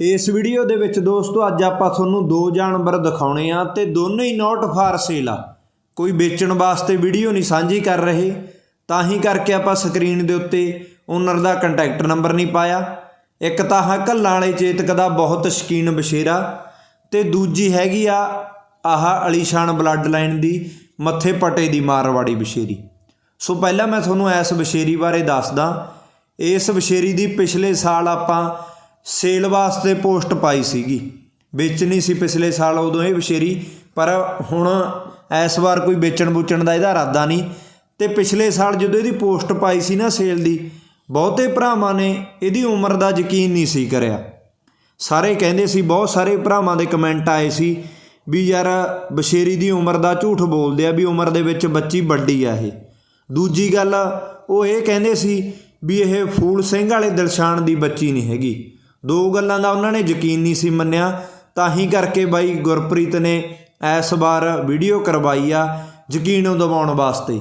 ਇਸ ਵੀਡੀਓ ਦੇ ਵਿੱਚ ਦੋਸਤੋ, ਅੱਜ ਆਪਾਂ ਤੁਹਾਨੂੰ ਦੋ ਜਾਨਵਰ ਦਿਖਾਉਣੇ ਆ ਤੇ ਦੋਨੋਂ ਹੀ ਨੋਟ ਫਾਰ ਸੇਲ ਆ। ਕੋਈ ਵੇਚਣ ਵਾਸਤੇ ਵੀਡੀਓ ਨਹੀਂ, ਸਾਂਝੀ ਕਰ ਰਹੇ। ਤਾਂ ਹੀ ਕਰਕੇ ਆਪਾਂ ਸਕਰੀਨ ਦੇ ਉੱਤੇ ਓਨਰ ਦਾ ਕੰਟੈਕਟ ਨੰਬਰ ਨਹੀਂ ਪਾਇਆ। ਇੱਕ ਤਾਂ ਆਹ ਕੱਲਾਂ ਵਾਲੇ ਚੇਤਕ ਦਾ ਬਹੁਤ ਸ਼ਕੀਨ ਬਸ਼ੇਰਾ ਤੇ ਦੂਜੀ ਹੈਗੀ ਆ ਆਹ ਅਲੀਸ਼ਾਨ ਬਲੱਡ ਲਾਈਨ ਦੀ ਮੱਥੇ ਪਟੇ ਦੀ ਮਾਰਵਾੜੀ ਬਸ਼ੇਰੀ। ਸੋ ਪਹਿਲਾਂ ਮੈਂ ਤੁਹਾਨੂੰ ਇਸ ਬਸ਼ੇਰੀ ਬਾਰੇ ਦੱਸਦਾ। ਇਸ ਬਸ਼ੇਰੀ ਦੀ ਪਿਛਲੇ ਸਾਲ ਆਪਾਂ ਸੇਲ ਵਾਸਤੇ ਪੋਸਟ ਪਾਈ ਸੀਗੀ। ਵੇਚਣੀ ਸੀ ਪਿਛਲੇ ਸਾਲ ਉਦੋਂ ਇਹ ਬਸ਼ੇਰੀ ਪਰ ਹੁਣ ਇਸ ਵਾਰ ਕੋਈ ਵੇਚਣ ਬੂਚਣ ਦਾ ਇਹਦਾ ਇਰਾਦਾ ਨਹੀਂ। ਤੇ ਪਿਛਲੇ ਸਾਲ ਜਦੋਂ ਇਹਦੀ ਪੋਸਟ ਪਾਈ ਸੀ ਨਾ ਸੇਲ ਦੀ, ਬਹੁਤੇ ਭਰਾਵਾਂ ਨੇ ਇਹਦੀ ਉਮਰ ਦਾ ਯਕੀਨ ਨਹੀਂ ਸੀ ਕਰਿਆ। ਸਾਰੇ ਕਹਿੰਦੇ ਸੀ, ਬਹੁਤ ਸਾਰੇ ਭਰਾਵਾਂ ਦੇ ਕਮੈਂਟ ਆਏ ਸੀ ਵੀ ਯਾਰ ਬਸ਼ੇਰੀ ਦੀ ਉਮਰ ਦਾ ਝੂਠ ਬੋਲਦੇ ਆ ਵੀ ਉਮਰ ਦੇ ਵਿੱਚ ਬੱਚੀ ਵੱਡੀ ਆ ਇਹ। ਦੂਜੀ ਗੱਲ, ਉਹ ਇਹ ਕਹਿੰਦੇ ਸੀ ਵੀ ਇਹ ਫੂਲ ਸਿੰਘ ਵਾਲੇ ਦਿਲਸ਼ਾਨ ਦੀ ਬੱਚੀ ਨਹੀਂ ਹੈਗੀ। ਦੋ ਗੱਲਾਂ ਦਾ ਉਹਨਾਂ ਨੇ ਯਕੀਨ ਨਹੀਂ ਸੀ ਮੰਨਿਆ। ਤਾਂ ਹੀ ਕਰਕੇ ਬਾਈ ਗੁਰਪ੍ਰੀਤ ਨੇ ਇਸ ਵਾਰ ਵੀਡੀਓ ਕਰਵਾਈ ਆ ਯਕੀਨ ਦਿਵਾਉਣ ਵਾਸਤੇ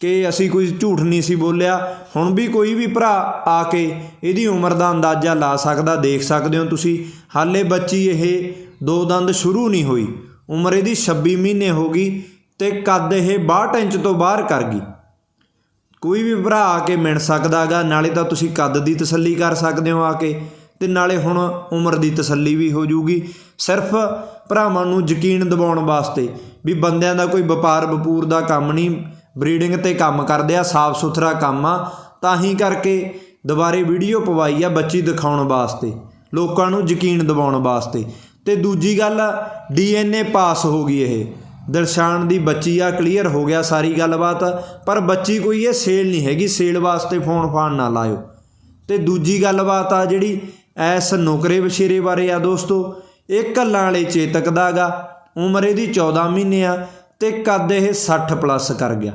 ਕਿ ਅਸੀਂ ਕੋਈ ਝੂਠ ਨਹੀਂ ਸੀ ਬੋਲਿਆ। ਹੁਣ ਵੀ ਕੋਈ ਵੀ ਭਰਾ ਆ ਕੇ ਇਹਦੀ ਉਮਰ ਦਾ ਅੰਦਾਜ਼ਾ ਲਾ ਸਕਦਾ, ਦੇਖ ਸਕਦੇ ਹੋ ਤੁਸੀਂ। ਹਾਲੇ ਬੱਚੀ ਇਹ ਦੋ ਦੰਦ ਸ਼ੁਰੂ ਨਹੀਂ ਹੋਈ। ਉਮਰ ਇਹਦੀ 26 ਮਹੀਨੇ ਹੋ ਗਈ ਤੇ ਕੱਦ ਇਹ 62 ਇੰਚ ਤੋਂ ਬਾਹਰ ਕਰ ਗਈ। ਕੋਈ ਵੀ ਭਰਾ ਆ ਕੇ ਮਿਲ ਸਕਦਾਗਾ ਨਾਲੇ ਤਾਂ ਤੁਸੀਂ ਕੱਦ ਦੀ ਤਸੱਲੀ ਕਰ ਸਕਦੇ ਹੋ ਆ ਕੇ। ਤੇ ਨਾਲੇ ਹੁਣ ਉਮਰ ਦੀ ਤਸੱਲੀ ਵੀ ਹੋ ਜੂਗੀ। ਸਿਰਫ ਭਰਾਵਾਂ ਨੂੰ ਯਕੀਨ ਦਿਵਾਉਣ ਵਾਸਤੇ ਵੀ ਬੰਦਿਆਂ ਦਾ ਕੋਈ ਵਪਾਰ ਵਪੂਰ ਦਾ ਕੰਮ ਨਹੀਂ ਬਰੀਡਿੰਗ ਤੇ ਕੰਮ ਕਰਦੇ ਆ, ਸਾਫ਼ ਸੁਥਰਾ ਕੰਮ ਆ, ਤਾਂ ਹੀ ਕਰਕੇ ਦੁਬਾਰੇ ਵੀਡੀਓ ਪਵਾਈ ਆ ਬੱਚੀ ਦਿਖਾਉਣ ਵਾਸਤੇ, ਲੋਕਾਂ ਨੂੰ ਯਕੀਨ ਦਿਵਾਉਣ ਵਾਸਤੇ। ਤੇ ਦੂਜੀ ਗੱਲ, ਡੀਐਨਏ ਪਾਸ ਹੋ ਗਈ ਇਹ। ਦਰਸ਼ਾਨ ਦੀ ਬੱਚੀ ਆ ਕਲੀਅਰ ਹੋ ਗਿਆ ਸਾਰੀ ਗੱਲਬਾਤ, ਪਰ ਬੱਚੀ ਕੋਈ ਇਹ ਸੇਲ ਨਹੀਂ ਹੈਗੀ ਸੇਲ ਵਾਸਤੇ ਫੋਨ ਫਾਨ ਨਾ ਲਾਇਓ। ਤੇ ਦੂਜੀ ਗੱਲਬਾਤ ਆ ਜਿਹੜੀ ਐਸ ਨੌਕਰੇ ਵਸ਼ੇਰੇ ਬਾਰੇ ਆ ਦੋਸਤੋ, ਇਹ ਕੱਲਾਂ ਵਾਲੇ ਚੇਤਕ ਦਾਗਾ, ਉਮਰ ਇਹਦੀ 14 ਮਹੀਨੇ ਆ ਤੇ ਕੱਦ ਇਹ 60 ਪਲੱਸ ਕਰ ਗਿਆ।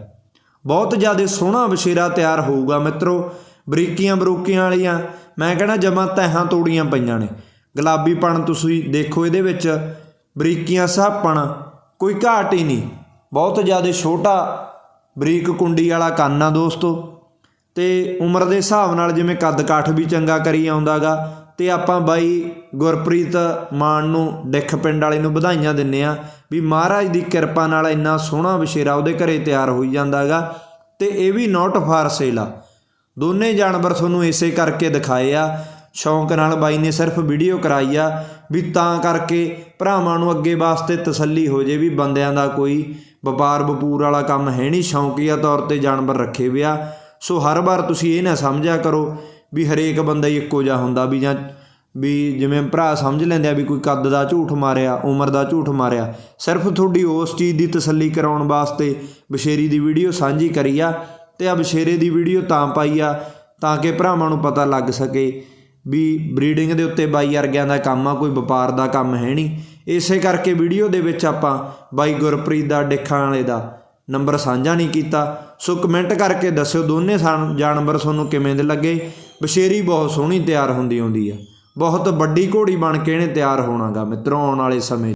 ਬਹੁਤ ਜ਼ਿਆਦਾ ਸੋਹਣਾ ਵਸ਼ੇਰਾ ਤਿਆਰ ਹੋਊਗਾ ਮਿੱਤਰੋ, ਬਰੀਕੀਆਂ ਬਰੂਕੀਆਂ ਵਾਲੀਆਂ, ਮੈਂ ਕਹਿੰਦਾ ਜਮਾਂ ਤਹਾਂ ਤੋੜੀਆਂ ਪਈਆਂ ਨੇ। ਗੁਲਾਬੀਪਣ ਤੁਸੀਂ ਦੇਖੋ ਇਹਦੇ ਵਿੱਚ, ਬਰੀਕੀਆਂ ਸਾਪਣ, ਕੋਈ ਘਾਟ ਹੀ ਨਹੀਂ। ਬਹੁਤ ਜ਼ਿਆਦਾ ਛੋਟਾ ਬਰੀਕ ਕੁੰਡੀ ਵਾਲਾ ਕੰਨ ਆ ਦੋਸਤੋ, ਤੇ ਉਮਰ ਦੇ ਹਿਸਾਬ ਨਾਲ ਜਿਵੇਂ ਕੱਦ ਕਾਠ ਵੀ ਚੰਗਾ ਕਰੀ ਆਉਂਦਾਗਾ ਤੇ ਆਪਾਂ ਬਾਈ ਗੁਰਪ੍ਰੀਤ ਮਾਨ ਨੂੰ ਡਿੱਖ ਪਿੰਡ ਵਾਲੇ ਨੂੰ ਵਧਾਈਆਂ ਦਿੰਨੇ ਆ ਵੀ ਮਹਾਰਾਜ ਦੀ ਕਿਰਪਾ ਨਾਲ ਇੰਨਾ ਸੋਹਣਾ ਵਿਸ਼ੇਰਾ ਉਹਦੇ ਘਰੇ ਤਿਆਰ ਹੋਈ ਜਾਂਦਾਗਾ ਤੇ ਇਹ ਵੀ ਨੋਟ ਫਾਰ ਸੇਲ ਆ। ਦੋਨੇ ਜਾਨਵਰ ਤੁਹਾਨੂੰ ਇਸੇ ਕਰਕੇ ਦਿਖਾਏ ਆ। ਸ਼ੌਂਕ ਨਾਲ ਬਾਈ ਨੇ ਸਿਰਫ ਵੀਡੀਓ ਕਰਾਈ ਆ ਵੀ ਤਾਂ ਕਰਕੇ ਭਰਾਵਾਂ ਨੂੰ ਅੱਗੇ ਵਾਸਤੇ ਤਸੱਲੀ ਹੋ ਜੇ ਵੀ ਬੰਦਿਆਂ ਦਾ ਕੋਈ ਵਪਾਰ ਵਪੂਰ ਵਾਲਾ ਕੰਮ ਹੈ ਨਹੀਂ। ਸ਼ੌਂਕੀਆ ਤੌਰ ਤੇ ਜਾਨਵਰ ਰੱਖੇ ਵਿਆ ਸੋ ਹਰ ਵਾਰ ਤੁਸੀਂ ਇਹ ਨਾ ਸਮਝਿਆ ਕਰੋ ਵੀ ਹਰੇਕ ਬੰਦਾ ਹੀ ਇੱਕੋ ਜਿਹਾ ਹੁੰਦਾ ਵੀ ਜਾਂ ਵੀ ਜਿਵੇਂ ਭਰਾ ਸਮਝ ਲੈਂਦੇ ਆ ਵੀ ਕੋਈ ਕੱਦ ਦਾ ਝੂਠ ਮਾਰਿਆ, ਉਮਰ ਦਾ ਝੂਠ ਮਾਰਿਆ। ਸਿਰਫ ਤੁਹਾਡੀ ਉਸ ਚੀਜ਼ ਦੀ ਤਸੱਲੀ ਕਰਾਉਣ ਵਾਸਤੇ ਬਸ਼ੇਰੀ ਦੀ ਵੀਡੀਓ ਸਾਂਝੀ ਕਰੀ ਆ ਤੇ ਆ ਬਸ਼ੇਰੇ ਦੀ ਵੀਡੀਓ ਤਾਂ ਪਾਈ ਆ ਤਾਂ ਕਿ ਭਰਾਵਾਂ ਨੂੰ ਪਤਾ ਲੱਗ ਸਕੇ ਵੀ ਬਰੀਡਿੰਗ ਦੇ ਉੱਤੇ ਬਾਈ ਵਰਗਿਆਂ ਦਾ ਕੰਮ ਆ, ਕੋਈ ਵਪਾਰ ਦਾ ਕੰਮ ਹੈ ਨਹੀਂ। ਇਸੇ ਕਰਕੇ ਵੀਡੀਓ ਦੇ ਵਿੱਚ ਆਪਾਂ ਬਾਈ ਗੁਰਪ੍ਰੀਤ ਦਾ, ਡਿੱਖਾਂ ਵਾਲੇ ਦਾ ਨੰਬਰ ਸਾਂਝਾ ਨਹੀਂ ਕੀਤਾ। ਸੋ ਕਮੈਂਟ ਕਰਕੇ ਦੱਸਿਓ ਦੋਨੇ ਸਾਨ- ਜਾਨਵਰ ਤੁਹਾਨੂੰ ਕਿਵੇਂ ਦੇ ਲੱਗੇ। ਬਸ਼ੇਰੀ ਬਹੁਤ ਸੋਹਣੀ ਤਿਆਰ ਹੁੰਦੀ ਆਉਂਦੀ ਆ। ਬਹੁਤ ਵੱਡੀ ਘੋੜੀ ਬਣ ਕੇ ਇਹਨੇ ਤਿਆਰ ਹੋਣਾਗਾ ਮਿੱਤਰੋ, ਆਉਣ ਵਾਲੇ ਸਮੇਂ